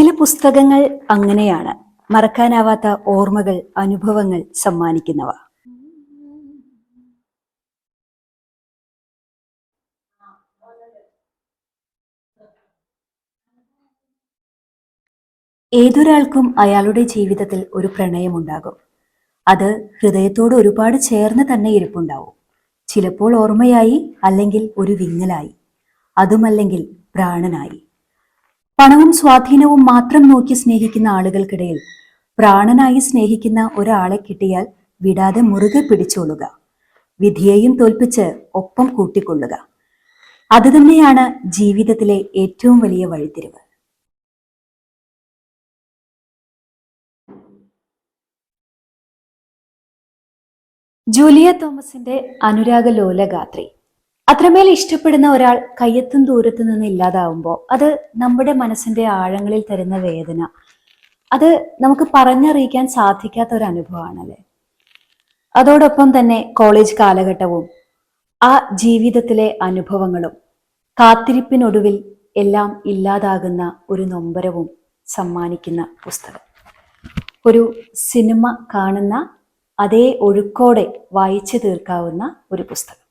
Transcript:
ചില പുസ്തകങ്ങൾ അങ്ങനെയാണ്. മറക്കാനാവാത്ത ഓർമ്മകൾ അനുഭവങ്ങൾ സമ്മാനിക്കുന്നവ. ഏതൊരാൾക്കും അയാളുടെ ജീവിതത്തിൽ ഒരു പ്രണയമുണ്ടാകും. അത് ഹൃദയത്തോട് ഒരുപാട് ചേർന്ന് തന്നെ ഇരിപ്പുണ്ടാവും. ചിലപ്പോൾ ഓർമ്മയായി അല്ലെങ്കിൽ ഒരു വിങ്ങലായി. അതുമല്ലെങ്കിൽ പ്രാണനായി. പണവും സ്വാധീനവും മാത്രം നോക്കി സ്നേഹിക്കുന്ന ആളുകൾക്കിടയിൽ പ്രാണനായി സ്നേഹിക്കുന്ന ഒരാളെ കിട്ടിയാൽ വിടാതെ മുറുകെ പിടിച്ചോളുക. വിധിയെയും തോൽപ്പിച്ച് ഒപ്പം കൂട്ടിക്കൊള്ളുക. അത് തന്നെയാണ് ജീവിതത്തിലെ ഏറ്റവും വലിയ വഴിത്തിരിവ്. ജൂലിയ തോമസിന്റെ അനുരാഗ ഗാത്രി അത്രമേൽ ഇഷ്ടപ്പെടുന്ന ഒരാൾ കയ്യെത്തും ദൂരത്തു നിന്ന് ഇല്ലാതാവുമ്പോൾ അത് നമ്മുടെ മനസ്സിന്റെ ആഴങ്ങളിൽ തരുന്ന വേദന. അത് നമുക്ക് പറഞ്ഞറിയിക്കാൻ സാധിക്കാത്ത ഒരു അനുഭവമാണല്ലേ അതോടൊപ്പം തന്നെ കോളേജ് കാലഘട്ടവും ആ ജീവിതത്തിലെ അനുഭവങ്ങളും കാത്തിരിപ്പിനൊടുവിൽ എല്ലാം ഇല്ലാതാകുന്ന ഒരു നൊമ്പരവും സമ്മാനിക്കുന്ന പുസ്തകം. ഒരു സിനിമ കാണുന്ന അതേ ഒഴുക്കോടെ വായിച്ചു തീർക്കാവുന്ന ഒരു പുസ്തകം.